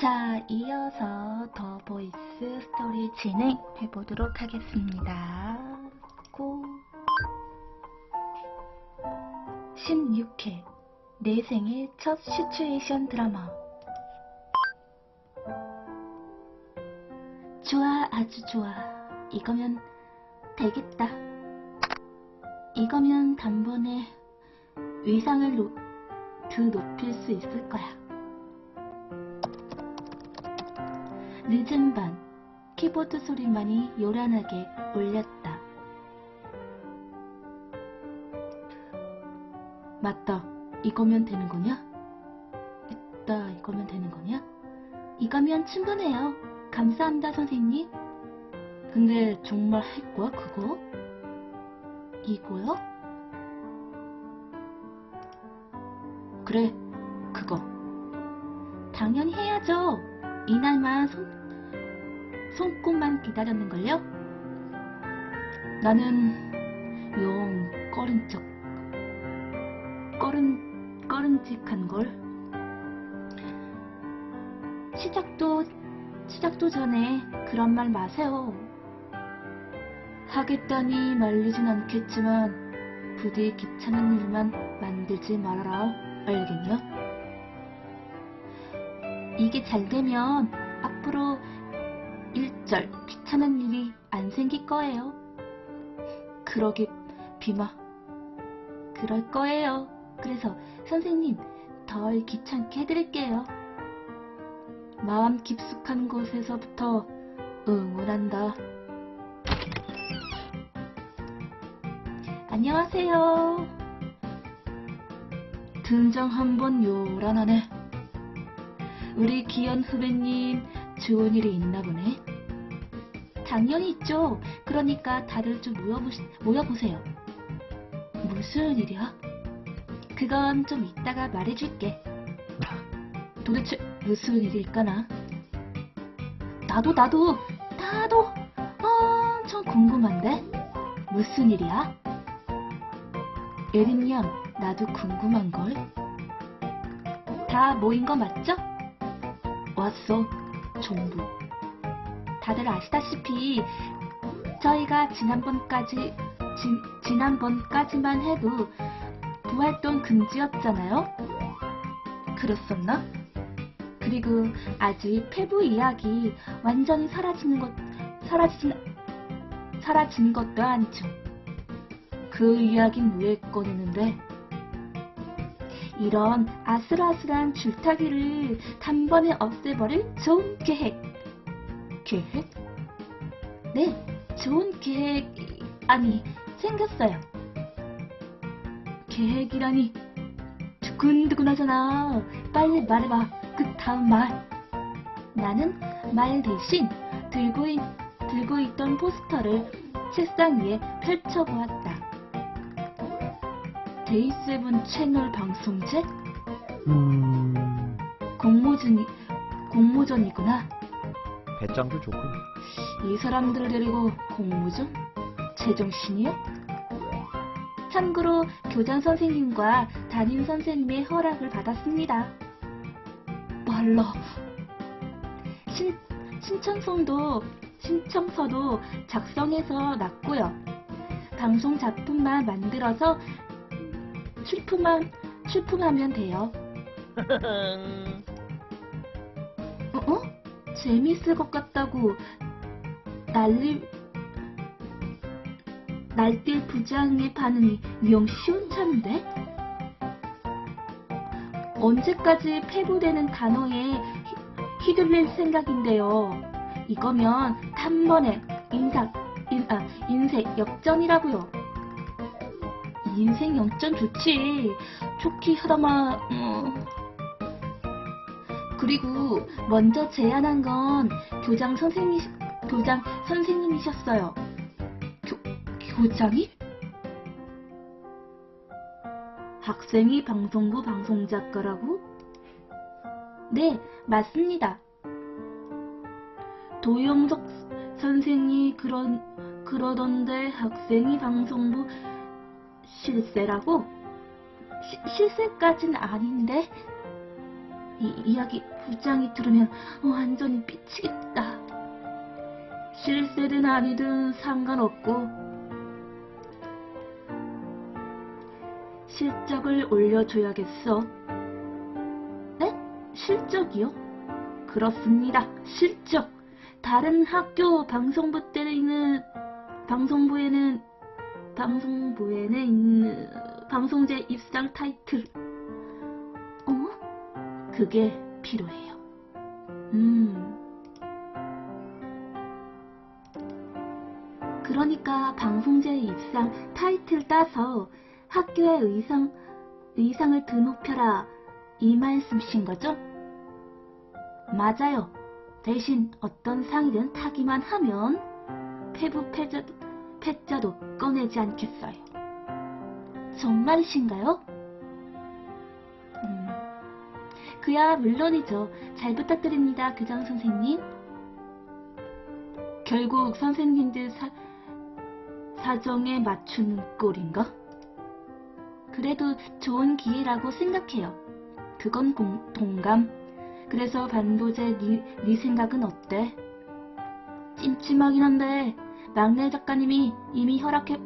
자, 이어서 더 보이스 스토리 진행해 보도록 하겠습니다. 고 16회 내 생의 첫 시츄에이션 드라마 좋아, 아주 좋아. 이거면 되겠다. 이거면 단번에 위상을 노, 드 높일 수 있을 거야. 늦은 밤, 키보드 소리만이 요란하게 울렸다. 맞다. 이거면 되는 거냐? 있다. 이거면 되는 거냐? 이거면 충분해요. 감사합니다, 선생님. 근데 정말 할 거야, 그거? 이거요? 그래, 그거. 당연히 해야죠. 이날만 손, 손꼽만 기다렸는걸요? 나는 영 꺼린 척, 꺼른, 꺼른직한 걸. 시작도, 시작도 전에 그런 말 마세요. 하겠다니 말리진 않겠지만 부디 귀찮은 일만 만들지 말아라. 알겠냐? 이게 잘 되면 일절 귀찮은 일이 안 생길 거예요. 그러게 비마. 그럴 거예요. 그래서 선생님 덜 귀찮게 해드릴게요. 마음 깊숙한 곳에서부터 응원한다. 안녕하세요. 등장 한번 요란하네. 우리 기현 후배님 좋은 일이 있나 보네. 당연히 있죠. 그러니까 다들 좀 모여보시, 모여보세요. 무슨 일이야? 그건 좀 이따가 말해줄게. 도대체 무슨 일일까나? 나도 나도 나도 엄청 궁금한데 무슨 일이야? 예린 양 나도 궁금한걸. 다 모인 거 맞죠? 왔어, 전부. 다들 아시다시피 저희가 지난번까지 지, 지난번까지만 해도 부활동 금지였잖아요. 그랬었나? 그리고 아직 페부 이야기 완전히 사라지는 것 사라진 사라진 것도 아니죠. 그 이야기는 왜 꺼내는데? 이런 아슬아슬한 줄타기를 단번에 없애버릴 좋은 계획. 계획? 네, 좋은 계획, 아니, 생겼어요. 계획이라니, 두근두근하잖아. 빨리 말해봐. 그 다음 말. 나는 말 대신 들고, 있, 들고 있던 포스터를 책상 위에 펼쳐보았다. 데이세븐 채널 방송제? 음, 공모전이, 공모전이구나. 배짱도 좋군. 이 사람들을 데리고 공모전? 제정신이요? 참고로 교장 선생님과 담임 선생님의 허락을 받았습니다. 말라. 신, 신청서도, 신청서도 작성해서 놨고요. 방송 작품만 만들어서 출품한, 출품하면 돼요. 재밌을 것 같다고 난리 날뛸 부장의 반응이 영 시원찮은데? 언제까지 폐부되는 단어에 휘- 휘둘릴 생각인데요. 이거면 단번에 인사, 인, 아, 인생 역전이라고요. 인생 역전 좋지. 좋기 하다마, 음. 그리고 먼저 제안한 건 교장 선생님, 교장 선생님이셨어요. 교, 교장이? 학생이 방송부 방송작가라고? 네, 맞습니다. 도영석 선생이 그런, 그러던데 학생이 방송부 실세라고? 시- 실세까진 아닌데? 이 이야기 부장이 들으면 완전히 미치겠다. 실세든 아니든 상관없고 실적을 올려줘야겠어. 네? 실적이요? 그렇습니다. 실적. 다른 학교 방송부 때는 방송부에는 방송부에는 있는 방송제 입상 타이틀. 어? 그게 필요해요. 음. 그러니까 방송제 입상 타이틀 따서 학교의 의상, 의상을 드높여라. 이 말씀이신 거죠? 맞아요. 대신 어떤 상이든 타기만 하면 패부 패자도, 패자도 꺼내지 않겠어요. 정말이신가요? 그야 물론이죠. 잘 부탁드립니다, 교장 선생님. 결국 선생님들 사, 사정에 맞추는 꼴인가? 그래도 좋은 기회라고 생각해요. 그건 공- 동감. 그래서 반도제 네, 네 생각은 어때? 찜찜하긴 한데 막내 작가님이 이미 허락해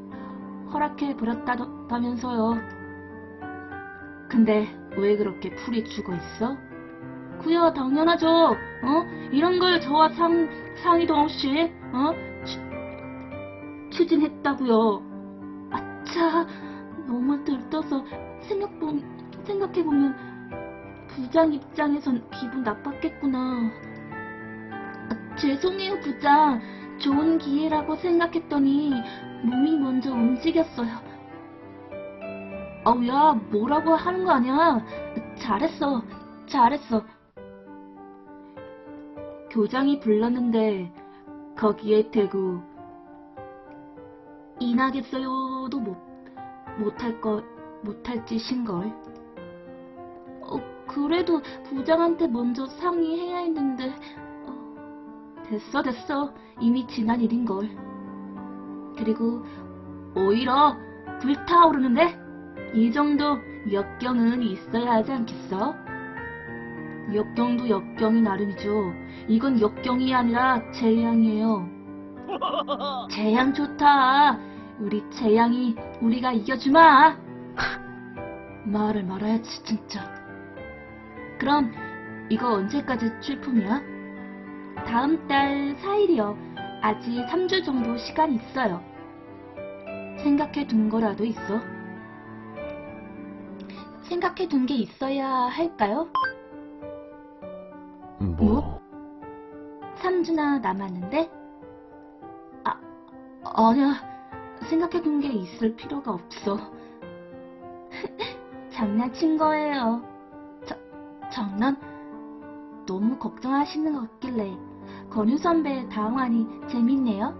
허락해 버렸다면서요. 근데 왜 그렇게 풀이 죽어 있어? 그야 당연하죠. 어? 이런 걸 저와 상 상의도 없이 어? 추, 추진했다고요. 아차 너무 들떠서 생각보 생각해 보면 부장 입장에선 기분 나빴겠구나. 아, 죄송해요, 부장. 좋은 기회라고 생각했더니 몸이 먼저 움직였어요. 아우, 야, 뭐라고 하는 거 아니야? 잘했어, 잘했어. 교장이 불렀는데 거기에 대고 인하겠어요도 못 못할 거 못할 짓인걸. 어, 그래도 부장한테 먼저 상의해야 했는데 어, 됐어 됐어 이미 지난 일인걸. 그리고 오히려 불타오르는데 이 정도 역경은 있어야 하지 않겠어? 역경도 역경이 나름이죠. 이건 역경이 아니라 재앙이에요. 재앙 좋다. 우리 재앙이 우리가 이겨주마. 말을 말아야지 진짜. 그럼 이거 언제까지 출품이야? 다음 달 4일이요. 아직 3주 정도 시간 있어요. 생각해 둔 거라도 있어? 생각해 둔 게 있어야 할까요? 뭐? 3주나 남았는데? 아, 아니야. 생각해 둔 게 있을 필요가 없어. 장난친 거예요. 자, 장난? 너무 걱정하시는 것 같길래 건유 선배 다음환이 재밌네요.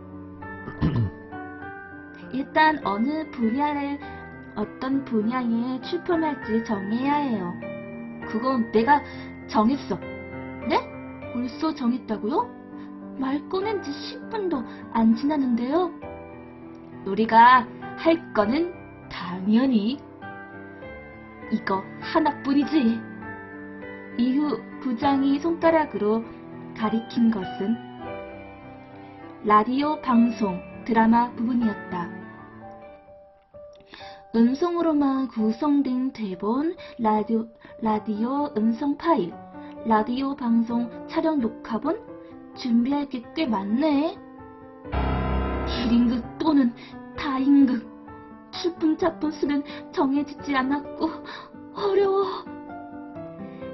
일단 어느 분야를 어떤 분야에 출품할지 정해야 해요. 그건 내가 정했어. 네? 벌써 정했다고요? 말 꺼낸 지 10분도 안 지났는데요. 우리가 할 거는 당연히 이거 하나뿐이지. 이후 부장이 손가락으로 가리킨 것은 라디오 방송 드라마 부분이었다. 음성으로만 구성된 대본, 라디오, 라디오 음성 파일, 라디오 방송 촬영 녹화본 준비할 게 꽤 많네. 1인극 또는 다인극 출품 작품 수는 정해지지 않았고 어려워.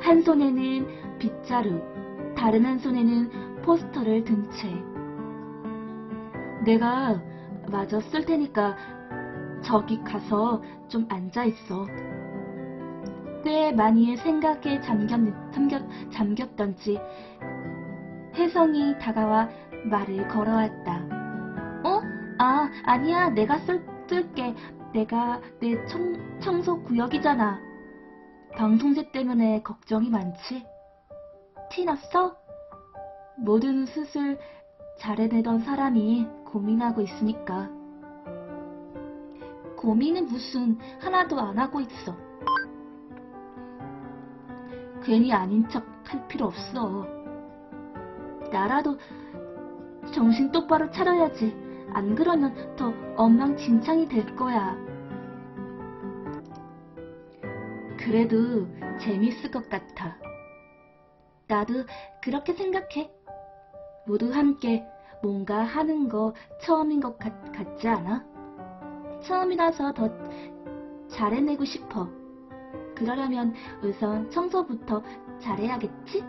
한 손에는 빗자루, 다른 한 손에는 포스터를 든 채. 내가 마저 쓸 테니까 저기 가서 좀 앉아 있어. 꽤 많이 생각에 잠겼, 잠겼, 잠겼던지 혜성이 다가와 말을 걸어왔다. 어? 아, 아니야. 내가 쓸, 쓸게. 내가 내 청, 청소 구역이잖아. 방송제 때문에 걱정이 많지? 티 났어? 모든 수술 잘해내던 사람이 고민하고 있으니까. 고민은 무슨 하나도 안 하고 있어. 괜히 아닌 척 할 필요 없어. 나라도 정신 똑바로 차려야지. 안 그러면 더 엉망진창이 될 거야. 그래도 재밌을 것 같아. 나도 그렇게 생각해. 모두 함께 뭔가 하는 거 처음인 것 같, 같지 않아? 처음이라서 더 잘해내고 싶어. 그러려면 우선 청소부터 잘해야겠지?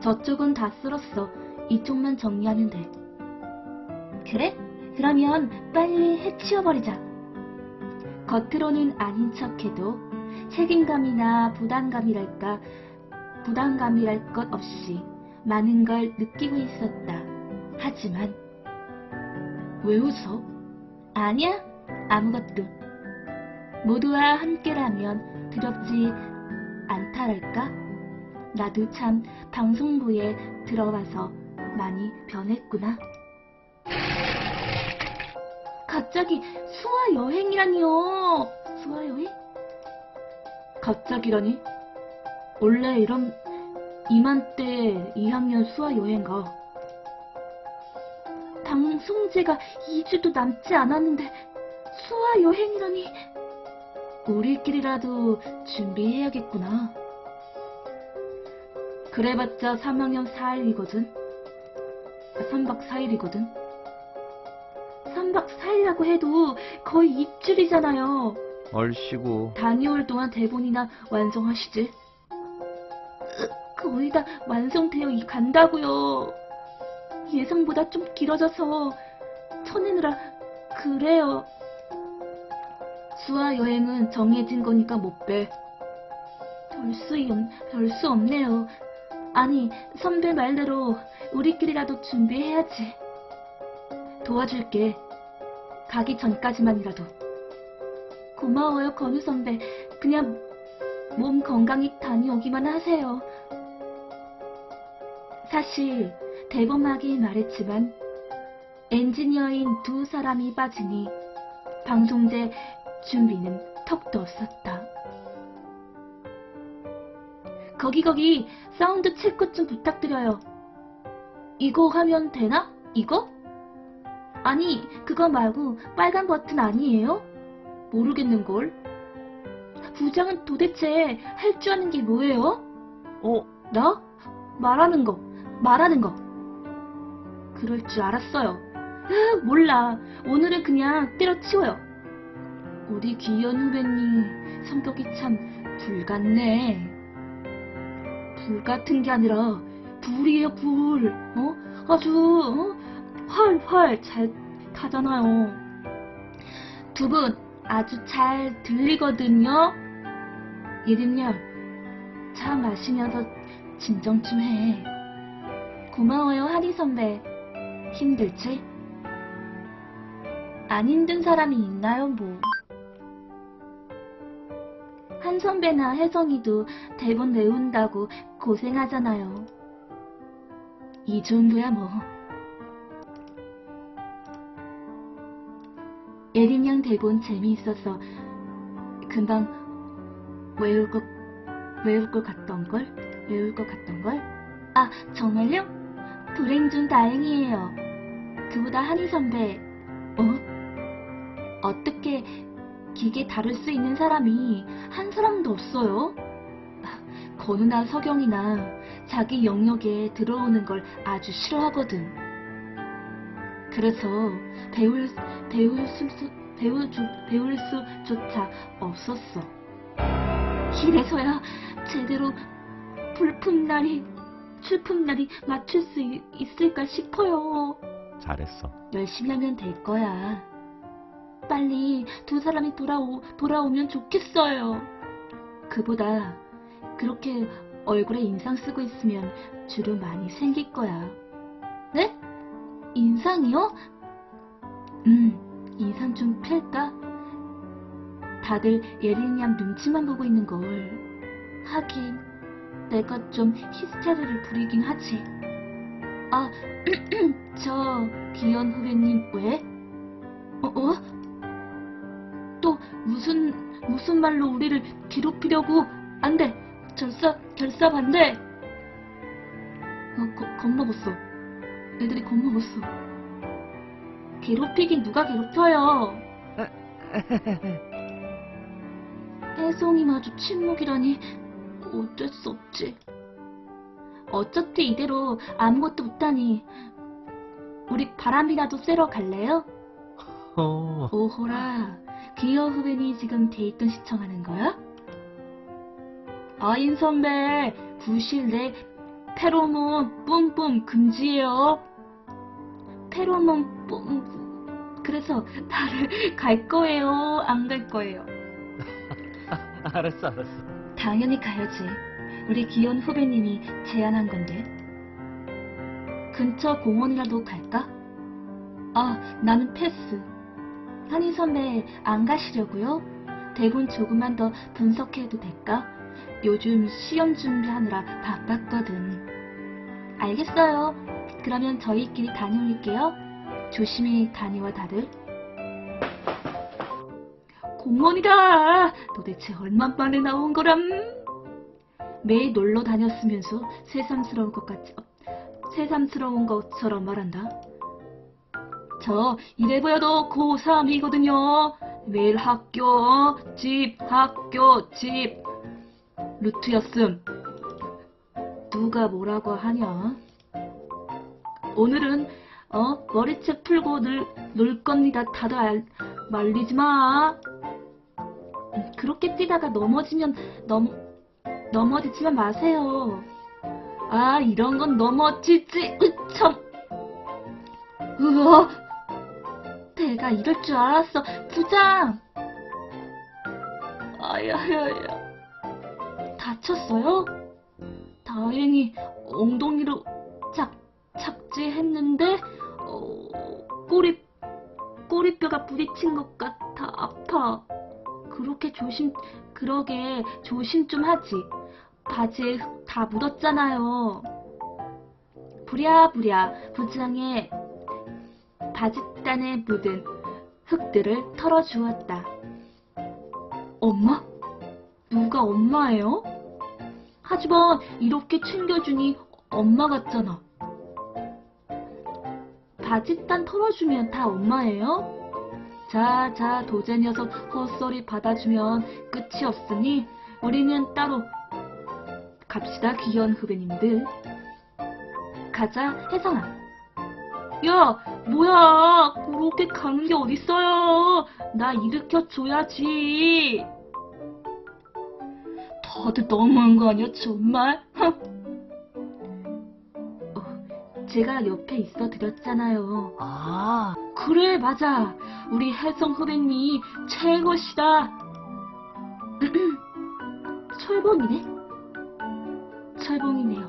저쪽은 다 쓸었어. 이쪽만 정리하면 돼. 그래? 그러면 빨리 해치워버리자. 겉으로는 아닌 척해도 책임감이나 부담감이랄까, 부담감이랄 것 없이 많은 걸 느끼고 있었다. 하지만, 왜 웃어? 아니야, 아무것도. 모두와 함께라면 두렵지 않다랄까? 나도 참 방송부에 들어와서 많이 변했구나. 갑자기 수화 여행이라니요. 수화 여행? 갑자기라니? 원래 이런 이맘때 2학년 수화 여행 가. 방송제가 2주도 남지 않았는데 수화 여행이라니. 우리끼리라도 준비해야겠구나. 그래봤자 3학년 4일이거든. 3박 4일이거든. 3박 4일이라고 해도 거의 입줄이잖아요. 얼씨구. 다녀올 동안 대본이나 완성하시지. 으, 거의 다 완성되어 이- 간다고요. 예상보다 좀 길어져서 쳐내느라 그래요. 수화 여행은 정해진 거니까 못 빼. 별수 별수 없네요. 아니 선배 말대로 우리끼리라도 준비해야지. 도와줄게. 가기 전까지만이라도. 고마워요, 건우 선배. 그냥 몸 건강히 다녀오기만 하세요. 사실 대범하게 말했지만 엔지니어인 두 사람이 빠지니 방송제 준비는 턱도 없었다. 거기 거기 사운드 체크 좀 부탁드려요. 이거 하면 되나? 이거? 아니, 그거 말고 빨간 버튼 아니에요? 모르겠는걸. 부장은 도대체 할 줄 아는 게 뭐예요? 어, 나? 말하는 거, 말하는 거. 그럴 줄 알았어요. 으, 몰라. 오늘은 그냥 때려치워요. 우리 귀연 후배님 성격이 참 불같네. 불같은 게 아니라 불이에요, 불. 어? 아주 어? 활활 잘 타잖아요. 두 분 아주 잘 들리거든요. 예림양, 차 마시면서 진정 좀 해. 고마워요, 하리 선배. 힘들지? 안 힘든 사람이 있나요, 뭐. 한 선배나 혜성이도 대본 외운다고 고생하잖아요. 이 정도야 뭐. 예림양 대본 재미있어서 금방 외울 것, 외울 것 같던걸? 외울 것 같던걸? 아, 정말요? 불행 중 다행이에요. 그보다 한희 선배, 어? 어떻게 기계 다룰 수 있는 사람이 한 사람도 없어요? 아, 건우나 서경이나 자기 영역에 들어오는 걸 아주 싫어하거든. 그래서 배울, 배울 수, 배울, 주, 배울 수조차 없었어. 이래서야 제대로 불품날이, 출품날이 맞출 수 있- 있을까 싶어요. 잘했어. 열심히 하면 될 거야. 빨리 두 사람이 돌아오, 돌아오면 좋겠어요. 그보다 그렇게 얼굴에 인상 쓰고 있으면 주름 많이 생길 거야. 네? 인상이요? 음, 인상 좀 펼까? 다들 예린양 눈치만 보고 있는 걸. 하긴, 내가 좀 히스테리를 부리긴 하지. 아, 저 기현 후배님 왜? 어? 어? 또 무슨 무슨 말로 우리를 괴롭히려고? 안 돼! 결사, 결사 반대! 어, 겁, 겁먹었어. 애들이 겁먹었어. 괴롭히긴 누가 괴롭혀요? 혜송이마저 침묵이라니 어쩔 수 없지. 어차피 이대로 아무것도 못하니 우리 바람이라도 쐬러 갈래요? 어, 오호라, 기어 후배니 지금 데이트 시청하는 거야? 아인 선배, 부실 내 페로몬 뿜뿜 금지예요. 페로몬 뿜, 그래서 나를 갈 거예요? 안 갈 거예요? 알았어, 알았어. 당연히 가야지. 우리 기현 후배님이 제안한 건데. 근처 공원이라도 갈까? 아, 나는 패스. 한희 선배, 안 가시려고요? 대본 조금만 더 분석해도 될까? 요즘 시험 준비하느라 바빴거든. 알겠어요. 그러면 저희끼리 다녀올게요. 조심히 다녀와 다들. 공원이다! 도대체 얼마만에 나온 거람? 매일 놀러 다녔으면서 새삼스러운 것 같지, 어, 새삼스러운 것처럼 말한다. 저 이래 보여도 고3이거든요. 매일 학교, 집, 학교, 집. 루트였음. 누가 뭐라고 하냐? 오늘은 어 머리채 풀고 놀, 놀 겁니다. 다들 알- 말리지 마. 음, 그렇게 뛰다가 넘어지면 넘 넘어지지만 마세요. 아 이런 건 넘어지지. 으참. 으아. 내가 이럴 줄 알았어. 부장. 아야야야. 다쳤어요? 다행히 엉덩이로 착 착지했는데 어, 꼬리 꼬리뼈가 부딪힌 것 같아 아파. 그렇게 조심 그러게 조심 좀 하지. 바지에 흙 다 묻었잖아요. 부랴부랴 부장의 바짓단에 묻은 흙들을 털어주었다. 엄마? 누가 엄마예요? 하지만 이렇게 챙겨주니 엄마 같잖아. 바짓단 털어주면 다 엄마예요? 자, 자, 도제 녀석 헛소리 받아주면 끝이 없으니 우리는 따로 갑시다, 귀여운 후배님들. 가자, 혜성아. 야, 뭐야, 그렇게 가는 게 어딨어요. 나 일으켜줘야지. 다들 너무한 거 아니야, 정말? 어, 제가 옆에 있어 드렸잖아요. 아, 그래, 맞아. 우리 혜성 후배님이 최고시다. 철봉이네? 철봉이네요.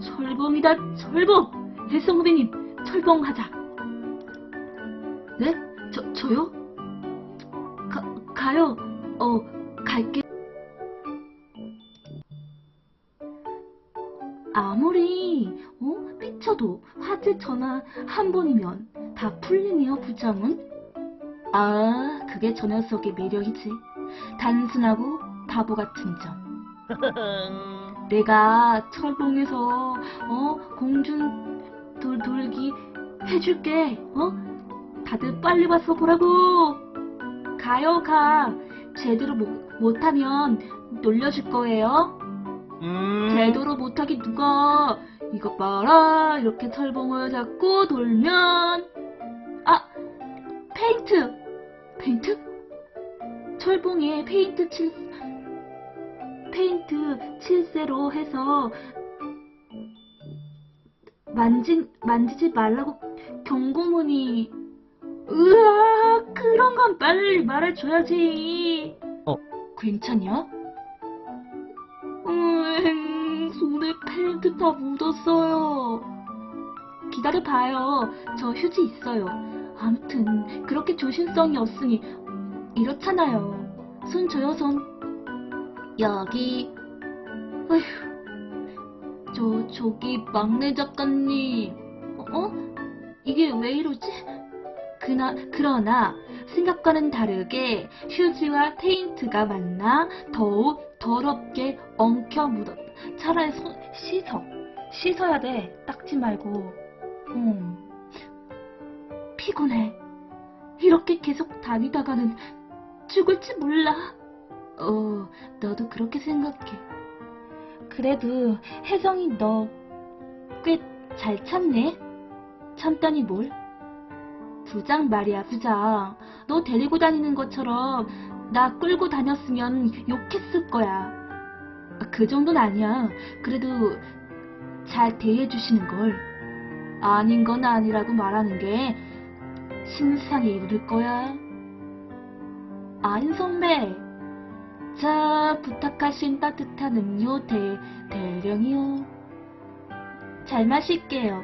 철봉이다, 철봉! 혜성 후배님, 철봉하자. 네? 저, 저요? 가, 가요. 어, 갈게. 아무리, 어, 삐쳐도 화제 전화 한 번이면 다 풀리네요, 부장은. 아, 그게 저 녀석의 매력이지. 단순하고 바보 같은 점. 내가 철봉에서, 어, 공중 돌, 돌기 해줄게, 어? 다들 빨리 와서 보라고! 가요, 가. 제대로 못, 못하면 놀려줄 거예요. 음. 제대로 못하기 누가 이것 봐라 이렇게 철봉을 잡고 돌면 아 페인트 페인트 철봉에 페인트 칠 페인트 칠세로 해서 만지 만지지 말라고 경고문이 으아 그런 건 빨리 말해줘야지 어. 괜찮냐? 음, 손에 페인트 다 묻었어요. 기다려봐요. 저 휴지 있어요. 아무튼 그렇게 조심성이 없으니 이렇잖아요. 손 손. 여기. 어휴. 저, 저기 막내 작가님. 어? 이게 왜 이러지? 그나, 그러나 생각과는 다르게 휴지와 페인트가 만나 더욱 더럽게 엉켜 묻었. 차라리 손 씻어. 씻어야 돼. 닦지 말고. 음. 피곤해. 이렇게 계속 다니다가는 죽을지 몰라. 어, 너도 그렇게 생각해. 그래도 혜정이 너 꽤 잘 참네. 참다니 뭘? 부장 말이야, 부장. 너 데리고 다니는 것처럼 나 끌고 다녔으면 욕했을 거야. 그 정도는 아니야. 그래도 잘 대해주시는 걸. 아닌 건 아니라고 말하는 게 신상에 이를 거야. 아인 선배. 자, 부탁하신 따뜻한 음료 대, 대령이요. 잘 마실게요.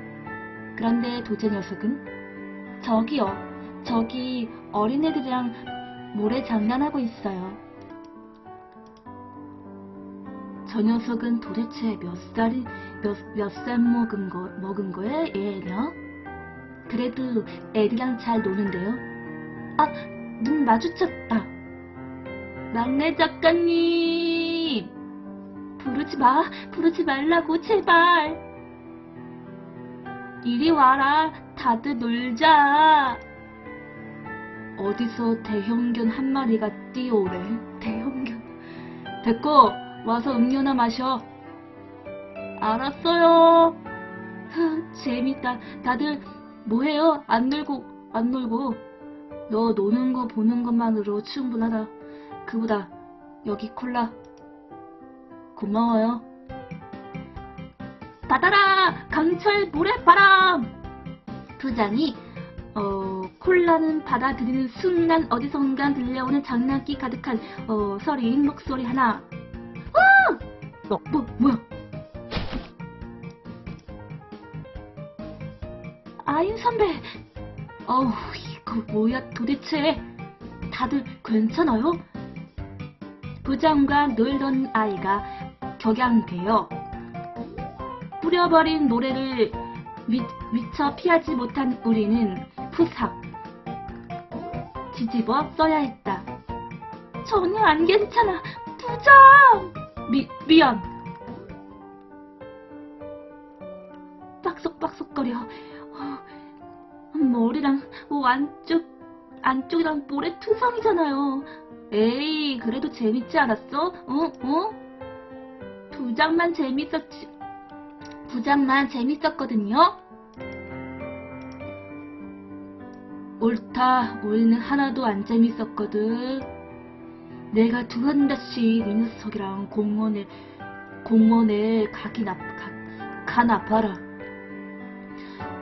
그런데 도제 녀석은? 저기요. 저기 어린애들이랑 모래 장난하고 있어요. 저 녀석은 도대체 몇 살이, 몇, 몇살 먹은 거, 먹은 거야, 얘냐? 그래도 애들이랑 잘 노는데요. 아, 눈 마주쳤다. 막내 작가님! 부르지 마, 부르지 말라고, 제발! 이리 와라, 다들 놀자. 어디서 대형견 한 마리가 뛰어오래. 대형견. 됐고, 와서 음료나 마셔. 알았어요. 하, 재밌다. 다들 뭐해요? 안 놀고, 안 놀고. 너 노는 거 보는 것만으로 충분하다. 그보다 여기 콜라. 고마워요. 받아라! 강철 모래바람! 부장이 어, 콜라는 받아들이는 순간 어디선가 들려오는 장난기 가득한 어, 서린 목소리 하나. 아! 너. 뭐, 뭐야? 아인 선배. 어우, 이거 뭐야 도대체. 다들 괜찮아요? 부장과 놀던 아이가 격양되어 뿌려버린 모래를 미, 미처 피하지 못한 우리는 푸삭 뒤집어 써야 했다. 전혀 안 괜찮아. 부장! 미, 미안. 빡석빡석거려. 어, 머리랑 어, 안쪽, 안쪽이랑 모래 투성이잖아요. 에이, 그래도 재밌지 않았어? 어? 어? 부장만 재밌었지. 부장만 재밌었거든요. 옳다, 옳는 하나도 안 재밌었거든. 내가 두 한다씩 이 녀석이랑 공원에, 공원에 가긴 아, 가, 간 아파라.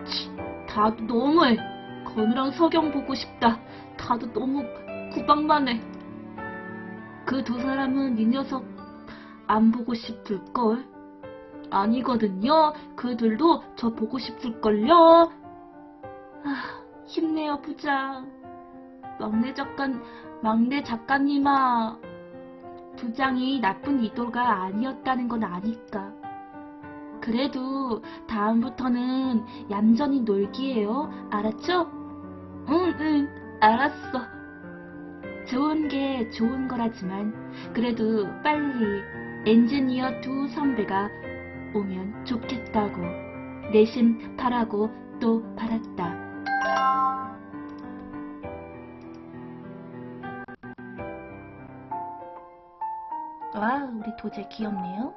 치, 다도 너무해. 건우랑 석영 보고 싶다. 다도 너무 구박만 해. 그 두 사람은 이 녀석 안 보고 싶을걸? 아니거든요. 그들도 저 보고 싶을걸요. 아, 힘내요, 부장. 막내 작가, 막내 작가님아. 부장이 나쁜 의도가 아니었다는 건 아니까. 그래도 다음부터는 얌전히 놀기예요. 알았죠? 응, 응, 알았어. 좋은 게 좋은 거라지만 그래도 빨리 엔지니어 두 선배가 오면 좋겠다고 내심 바라고 또 바랐다. 와, 우리 도제 귀엽네요.